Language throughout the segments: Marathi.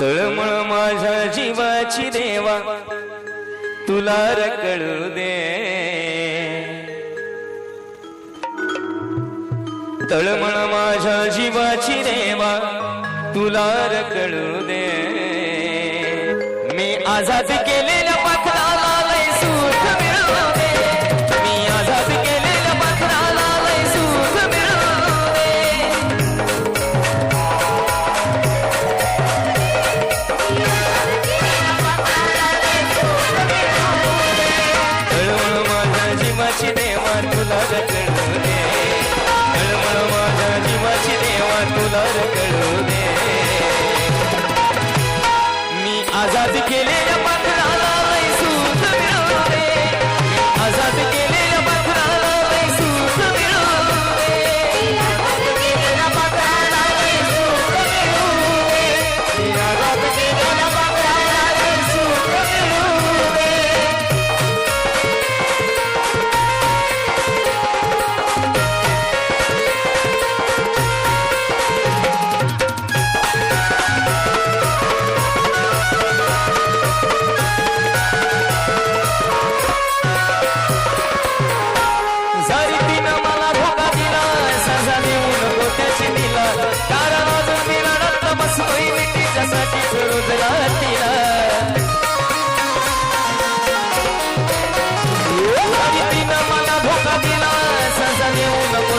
तळमळ माझ्या जीवाची देवा तुला रकडू दे. तळमळ माझ्या जीवाची देवा तुला रकडू दे. मी आझाद केले जीवाची देवा तुला रकळू दे. तळमळ माझ्या जीवाची देवा तुला रकळू दे मी आझाद केलेला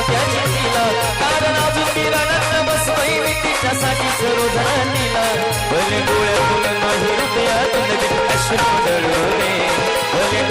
देऊ नको कारण अजून मी रडत बसतोय मी तिच्यासाठीच रोज रात्रीला भले डोळ्यातून हृदयातून अश्रू भले